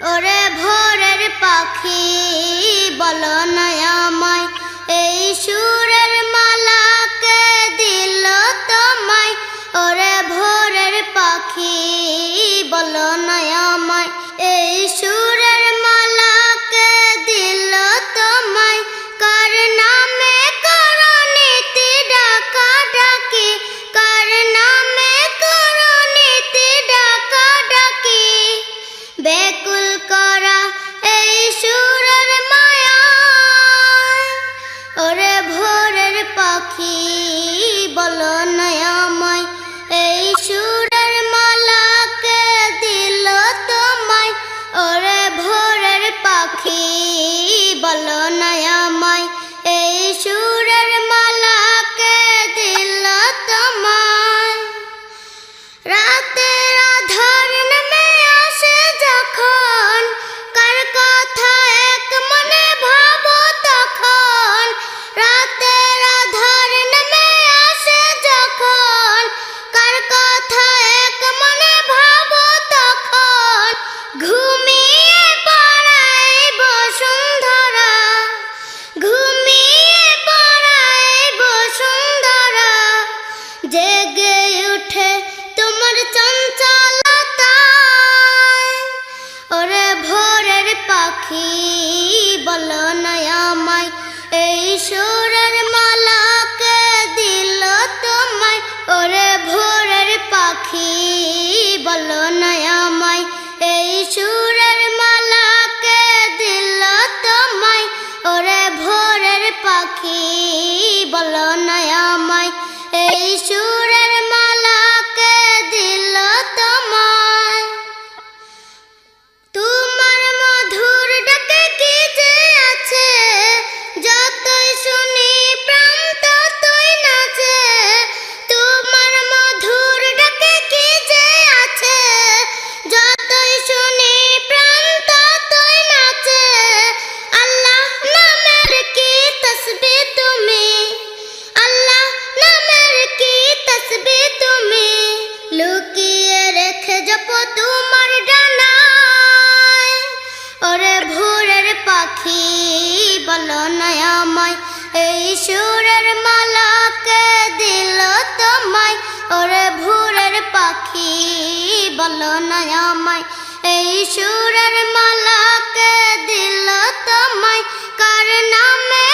ওরে ভোরের পাখি, বল নয়াময়, এই সুরের মালাকে দিল তোমায়। ওরে ভোরের পাখি, বল নয়াময়, এই সুরের পাখি পাখি বল নয়ামাই এই সুরের মালাকে দিল তোমায়। ওরে ভোরের পাখি বল না এই সুরের মালাকে দিল তোমায়। ওরে ভুরের পাখি, বলো না আমায়। এই সুরের মালাকে দিল তোমায়। কার নামে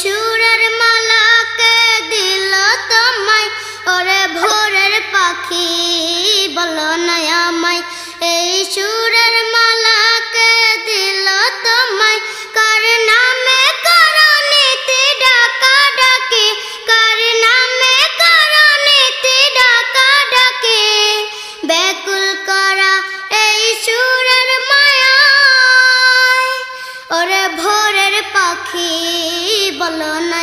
সুরের মালাকে দিল তোমায়। ওরে ভোরের পাখি, বলো না আমায়। এই সুরের মালাকে দিল তোমায়। কার নামে করণীতি ডাকা ডাকি কার নামে করণীতি ডাকা ডাকি বেকুল করা এই সুরের মায়া ওরে ভোরের পাখি বলো না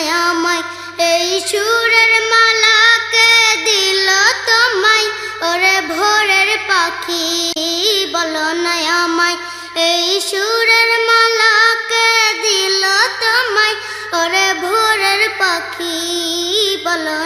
এই সুরের মালাকে দিল তোমায়? ওরে ভোরের পাখি, বলো না এই সুরের মালাকে দিল তোমায়? ওরে ভোরের পাখি, বলো